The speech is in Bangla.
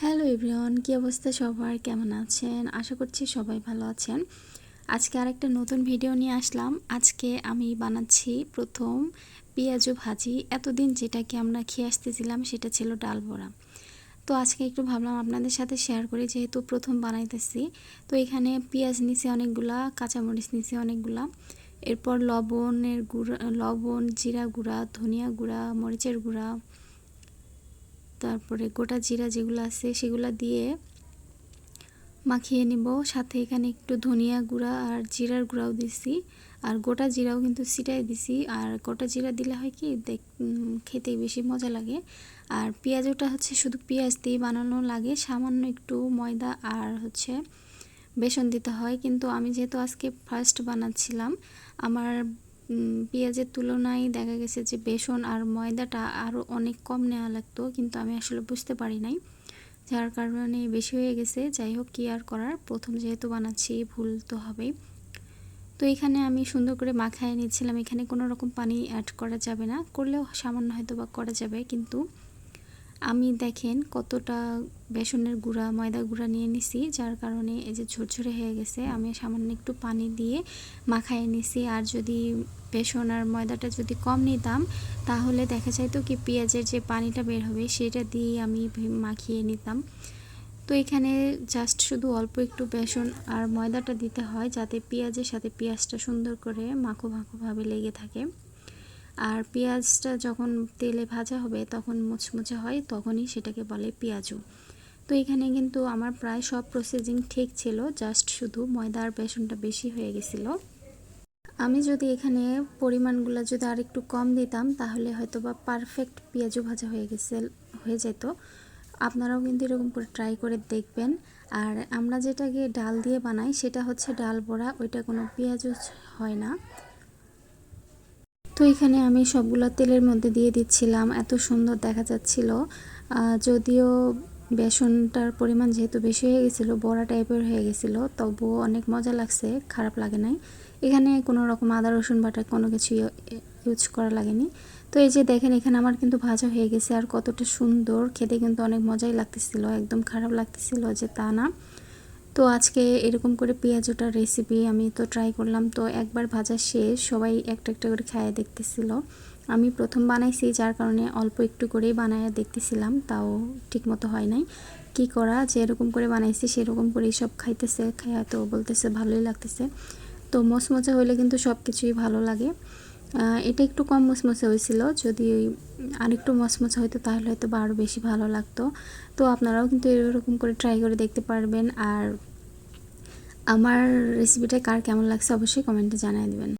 হ্যালো এভরিওয়ান, কী অবস্থা সবার? কেমন আছেন? আশা করছি সবাই ভালো আছেন। আজকে আরেকটা নতুন ভিডিও নিয়ে আসলাম। আজকে আমি বানাচ্ছি প্রথম পেঁয়াজু ভাজি। এতদিন যেটাকে আমরা খেয়ে আসতেছিলাম সেটা ছিল ডাল বড়া। তো আজকে একটু ভাবলাম আপনাদের সাথে শেয়ার করি, যেহেতু প্রথম বানাইতেছি। তো এখানে পেঁয়াজ নিচে অনেকগুলা, কাঁচামরিচ নিচে অনেকগুলা। এরপর লবণের গুঁড়া, লবণ, জিরা গুঁড়া, ধনিয়া গুঁড়া, মরিচের গুঁড়া তারপরে গোটা জিরা যেগুলো আছে সেগুলো দিয়ে মাখিয়ে নিব। সাথে এখানে একটু ধনিয়া গুঁড়া আর জিরার গুঁড়াও দিছি। আর গোটা জিরাও কিন্তু ছিটাই দিছি। আর গোটা জিরা দিলে হয় কি দেখ খেতে বেশি মজা লাগে। আর পেঁয়াজটা হচ্ছে শুধু পেঁয়াজ দিয়ে বানানো লাগে। সামান্য একটু ময়দা আর হচ্ছে বেসন দিতে হয়। কিন্তু আমি যেহেতু আজকে ফার্স্ট বানাচ্ছিলাম, আমার পেঁয়াজের তুলনায় দেখা গেছে যে বেসন আর ময়দাটা আরও অনেক কম নেওয়া লাগতো, কিন্তু আমি আসলে বুঝতে পারি নাই। যার কারণে বেশি হয়ে গেছে, যাই হোক কী আর করার, প্রথম যেহেতু বানাচ্ছি, ভুল তো হবেই। তো এখানে আমি সুন্দর করে মাখায় নিচ্ছিলাম, এখানে কোনো রকম পানি অ্যাড করা যাবে না, করলেও সামান্য হয়তো বা করা যাবে, কিন্তু আমি দেখেন কতটা বেসনের গুঁড়া ময়দা গুঁড়া নিয়ে নিছি, যার কারণে এই যে ঝরঝরে হয়ে গেছে, আমি সামান্য একটু পানি দিয়ে মাখায় নিছি। আর যদি বেসন আর ময়দাটা যদি কম নিতাম, তাহলে দেখা যাইতো কি পেঁয়াজের যে পানিটা বের হবে, সেটা দিয়ে আমি মাখিয়ে নিতাম। তো এখানে জাস্ট শুধু অল্প একটু বেসন আর ময়দাটা দিতে হয়, যাতে পেঁয়াজের সাথে পেঁয়াজটা সুন্দর করে মাখো মাখোভাবে লেগে থাকে। আর পেঁয়াজটা যখন তেলে ভাজা হবে, তখন মুচমুচে হয়, তখনই সেটাকে বলে পেঁয়াজু। তো এখানে কিন্তু আমার প্রায় সব প্রসেসিং ঠিক ছিল জাস্ট শুধু ময়দা আর বেসনটা বেশি হয়ে গেছিল। আমি যদি এখানে পরিমাণগুলো যদি আর একটু কম দিতাম, তাহলে হয়তো বা পারফেক্ট পেঁয়াজু ভাজা হয়ে গেছে, হয়ে যেত। আপনারাও কিন্তু এরকম করে ট্রাই করে দেখবেন। আর আমরা যেটাকে ডাল দিয়ে বানাই, সেটা হচ্ছে ডাল বড়া, ওইটা কোনো পেঁয়াজু হয় না। তো এখানে আমি সবগুলো তেলের মধ্যে দিয়ে দিচ্ছিলাম, এত সুন্দর দেখা যাচ্ছিল। যদিও বেসনটার পরিমাণ যেহেতু বেশি হয়ে গেছিল, বড়া টাইপের হয়ে গেছিল, তবুও অনেক মজা লাগছে, খারাপ লাগে নাই। এখানে কোনো রকম আদা, রসুন বাটা কোনো কিছু ইউজ করা লাগেনি। তো এই যে দেখেন, এখানে আমার কিন্তু ভাজা হয়ে গেছে আর কতটা সুন্দর, খেতে কিন্তু অনেক মজাই লাগতেছিল, একদম খারাপ লাগতেছিল যে তা না। তো আজকে এরকম করে পেঁয়াজটার রেসিপি আমি তো ট্রাই করলাম। তো একবার ভাজা শেষ, সবাই একটা একটা করে খায় দেখতেছিল। আমি প্রথম বানাইছি, যার কারণে অল্প একটু করেই বানায় দেখতেছিলাম, তাও ঠিক মতো হয় নাই। কি করা যে এরকম করে বানাইছি, সেরকম করেই সব খাইতেছে খাইয়া তো বলতেছে ভালোই লাগতেছে। তো মজা হইলে কিন্তু সব কিছুই ভালো লাগে। এটা একটু কম মচমচে হয়েছিল। যদি আরেকটু মচমচে হইতো, তাহলে হয়তো বা আরও বেশি ভালো লাগতো। তো আপনারাও কিন্তু এরকম করে ট্রাই করে দেখতে পারবেন। আর আমার রেসিপিটা কার কেমন লাগছে, অবশ্যই কমেন্টে জানিয়ে দেবেন।